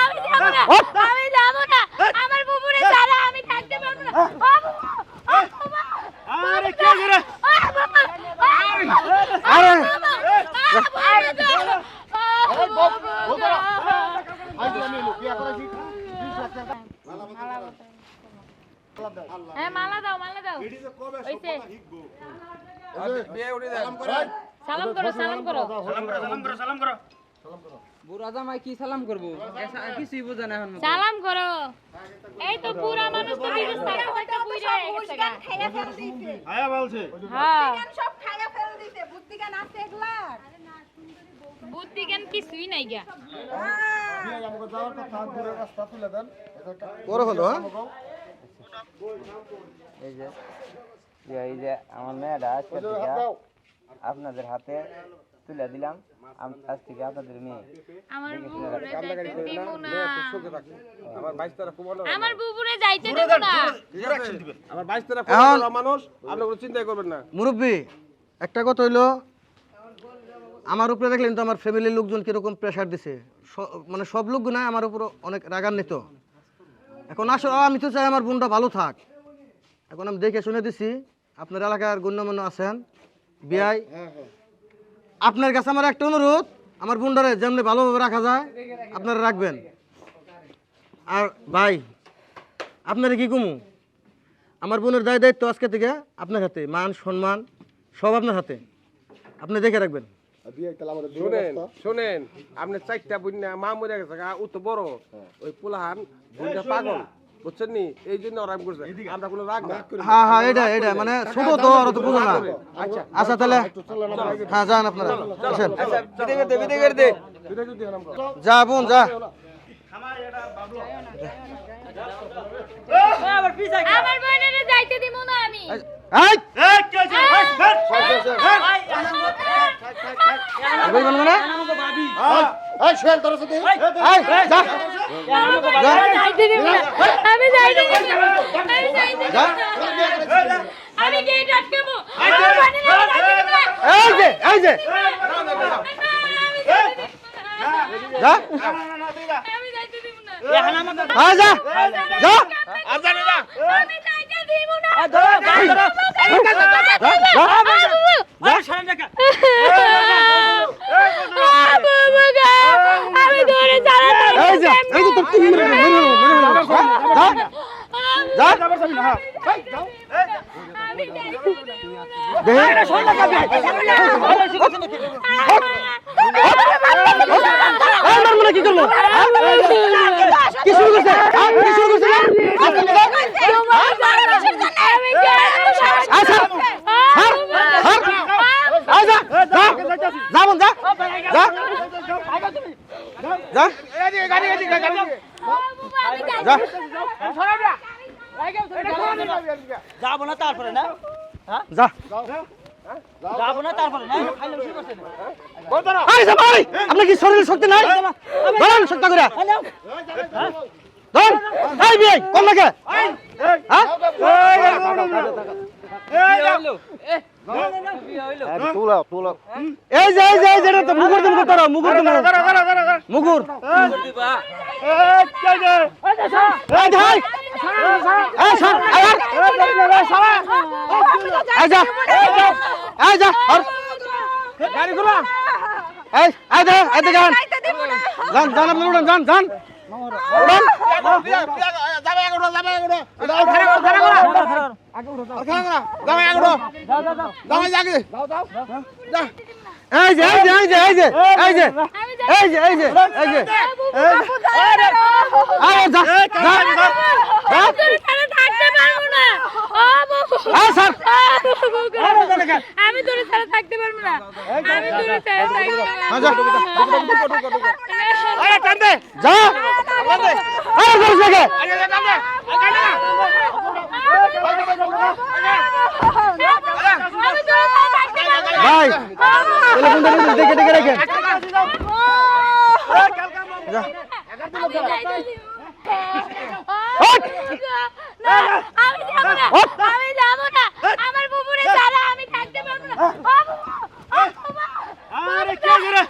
আমি যাব না আমি যাব না আমার বুবুরে ছাড়া আমি থাকতে পারব না ও বুবু আরে কে করে আরে হ্যাঁ মালা দাও মালা দাও হইছে সালাম করো সালাম করো সালাম করো সালাম করো বুড়া জামাই কি সালাম করব? কিছুই বোঝে না এখন সালাম করো। এই তো পুরা মানুষ তো বিদেশ থেকে হয়তো গেছে গা। আয়া বলছে। হ্যাঁ। সব খাইয়া ফেলে দিতে বুদ্ধি জ্ঞান আছে এগুলা? বুদ্ধি জ্ঞান কিছুই নাই গা। বড় হলো হ্যাঁ? এই যে যে এই যে আমার মেয়েটা আজকে আপনাদের হাতে তুলে দিলাম। আজ থেকে আপনাদের মেয়ে আমার বুবুরে যাইতে দিব না। আমার বাইশ তারা খুব ভালো। আমার বুবুরে যাইতে দিব না। আমার বাইশ তারা খুব এখন- ভালো মানুষ। আপনি কোনো চিন্তাই করবেন না। মুরব্বী একটা কথা হইল আমার উপরে দেখলেন তো আমার ফ্যামিলির লোকজন কীরকম প্রেশার দিছে। মানে সব লোক না আমার উপর অনেক রাগান্বিত। এখন আসলে আমি তো চাই আমার বোনটা ভালো থাক। এখন আমি দেখে শুনে দিছি আপনার এলাকার গণ্যমান্য আছেন বিআই। আপনার কাছে আমার একটা অনুরোধ আমার বোনটারে যেমনি ভালোভাবে রাখা যায় আপনারা রাখবেন। আর ভাই আপনারা কি কমু? আমার বোনের দায় দায়িত্ব আজকে থেকে আপনার হাতে মান সম্মান সব আপনার হাতে। আপনি দেখে রাখবেন। শোনেন শোনেন আপনি চারটা বন্যা মা মরে গেছে গা, ও তো বড়। ওই পোলাহান বন্যা পাগল। বুঝছেন নি এই জন্য ওরাম করছে আমরা কোনো রাগ না হ্যাঁ হ্যাঁ এটা এটা মানে ছোট তো ওরা তো বুঝো না আচ্ছা তাহলে হ্যাঁ যান আপনারা আসেন যা বোন যা আমার বোনেরে যাইতে দিব না আমি এই, এই কে আছে দিব না আমি যাইতে দিব যা। না আমি গেট আটকাবো আমার বোনেরে যাইতে দিব না এই যে এই যে যা আমি যাইতে দিব না হ্যাঁ যা যা আমি যাইতে দিব না যা, যা। আমি কি করল কি শুরু করছে কি শুরু করছে যাবন যা যা যা যা যাব না তারপরে না? যা। যাব না তারপরে না? খাইলে শুরু করছে না আয় যা ভাই আপনি কি শরীরে শক্তি নাই? ধরেন শক্তি করে। ধর। এই বিয়ে কোন লাগে হ্যাঁ? এই যে এই যে এই তো মুগুর করতে মুগুর মুগুর এই আর এই যা এই যা আর গাড়ি গুলো এই এই দে এই দে গান যান যান আপনি উড়ান যান যান। উড়ান। এই যে এই যে এই যে এই যে এই যে এই যে এই যে এই যে। আরে যা যা। যা ভাই দেখে দেখে আমি যাব না 跳起来